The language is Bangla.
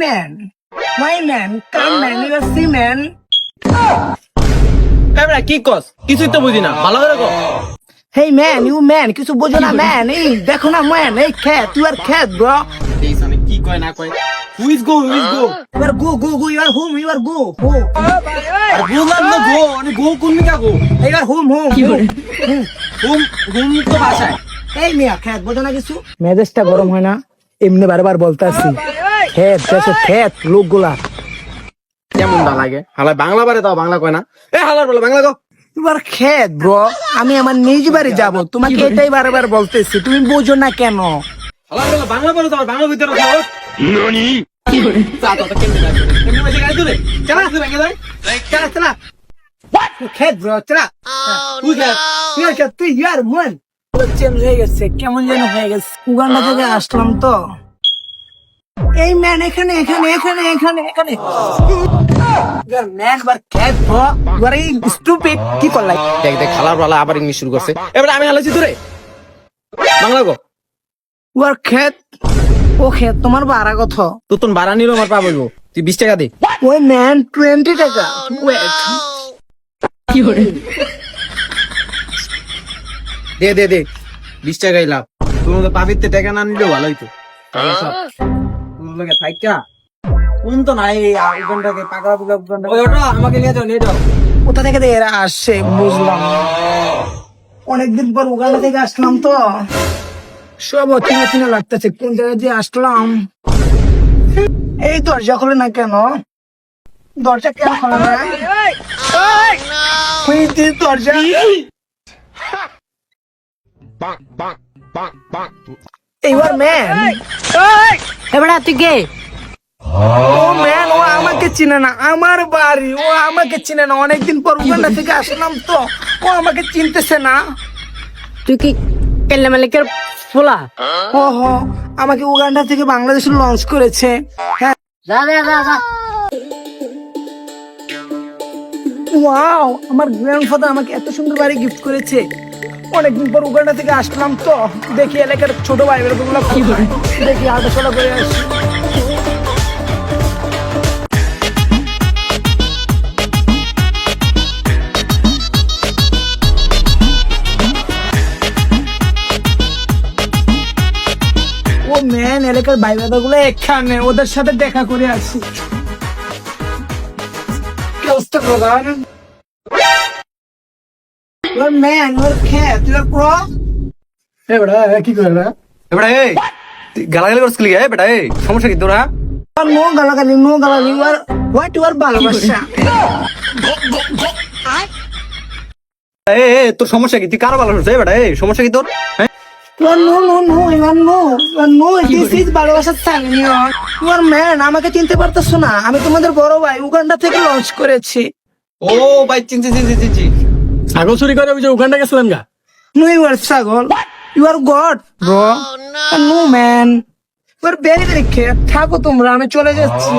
My man, come man, you are see man. এবারে কি কস কিছুই তো বুঝি না ভালো করে কর Hey man, you man, কিছু বোঝো না man. এই দেখো না man, এই cat, you are cat bro. এই কি কয় না কয় go whiz go You are go, go, go, you are home, you are go, go. আর বুঝলাম না গো মানে গো কোন মিকা গো You are home, home, home. হুম হুম তো ভাষায় এই মিয়া খ্যাত বোঝো না কিছু মেজাজটা গরম হয় না এমনি বারবার বলতে আসছি খ্যাত দেশে খ্যাত লোকগুলা। কেমন দা লাগে? হালা বাংলা বারে দাও বাংলা কয় না? এ হালার বলে বাংলা এবার খ্যাত ব্রো আমি আমার নিজ বাড়ি যাব তোমাকে এটাই বারবার বলতেছি তুমি বোঝো না কেন? হালার বলে বাংলা বারে দাও বাংলা ভিতরে ননি? কি করে তা তো কেমনে লাগে কেমনে বসে গাড়ি তুলে? চালা তুই ভেঙে দেয় চলা চলা। খ্যাত ব্রো চলা। তুই যা তুই আর তুই ইয়ার মন। চেঞ্জ হয়ে গেছে কেমন যেন হয়ে গেছে। উগান্ডা থেকে আসলাম তো। এই ম্যান এখানে এখানে এখানে এখানে এখানে। ম্যান বার খ্যাত এই স্টুপিড কি করলাই? দেখ দেখ খালার বলা আবার ইংলিশ শুরু করছে। এবারে আমি হালাইছি তোরে। বাংলা গো ওর ক্ষেত ও ক্ষেত তোমার বাড়া কথা। তো তোর বাড়া নিল আমার পা বলব তুই বিশ টাকা দে। ওই ম্যান টোয়েন্টি টাকা। ওয়েট দে দে দে। বিশ টাকাই লাভ। তোর মতো পাবিতে টাকা না নিলেও ভালো হইতো। তোর লগে থাইকা কোন তো নাই উগানটাকে পাগলা পুগলা উগানটা ওই ওটা আমাকে নিয়ে যাও নিয়ে যাও। কোথা থেকে এরা আসছে বুঝলাম অনেকদিন পর উগান্ডা থেকে আসলাম তো। সব অচিনা চিনা লাগতেছে কোন জায়গায় দিয়ে আসলাম? এই দরজা খোলে না কেন? দরজা কেন খোলে না? দরজা। এইবার ম্যান। এবারে তুই কে? ও ম্যান ও আমাকে চিনে না। আমার বাড়ি ও আমাকে চিনে না। অনেকদিন পর উগান্ডা থেকে আসলাম তো। ও আমাকে চিনতেছে না। তুই কি কেল্লা মালিকের ফোলা ও হো আমাকে উগান্ডা থেকে বাংলাদেশে লঞ্চ করেছে। হ্যাঁ। যা যা যা যা। ওয়াও আমার গ্র্যান্ডফাদার আমাকে এত সুন্দর বাড়ি গিফট করেছে। অনেকদিন পর উগান্ডা থেকে আসলাম তো। দেখি এলাকার ছোট ভাই গুলো কি করে। দেখি হাঁটাচলা করে আসি। ও ম্যান এলাকার ভাই গুলো এখানে, ওদের সাথে দেখা করে আসি। প্রধান? এ বেটা কি করে গালাগালি করছিস বেটা সমস্যা কি তোরা নো গালাগালি নো গালাগালি আর হোয়াট ইউ আর ভালোবাসা। এ এ তোর সমস্যা কি? তুই কার ভালো হচ্ছে বেটা সমস্যা কি তোর হ্যাঁ? ভালোবাসার আর ম্যান আমাকে চিনতে পারতেছো না। আমি তোমাদের বড় ভাই উগান্ডা থেকে লঞ্চ করেছি। ও ভাই চিনছি চিনছি চিনছি। ছাগল চুরি করে ওই যে উগান্ডা গেছিলেন গা। নো ইউ আর ছাগল। You are god bro. No man very care থাকো তোমরা আমি চলে যাচ্ছি।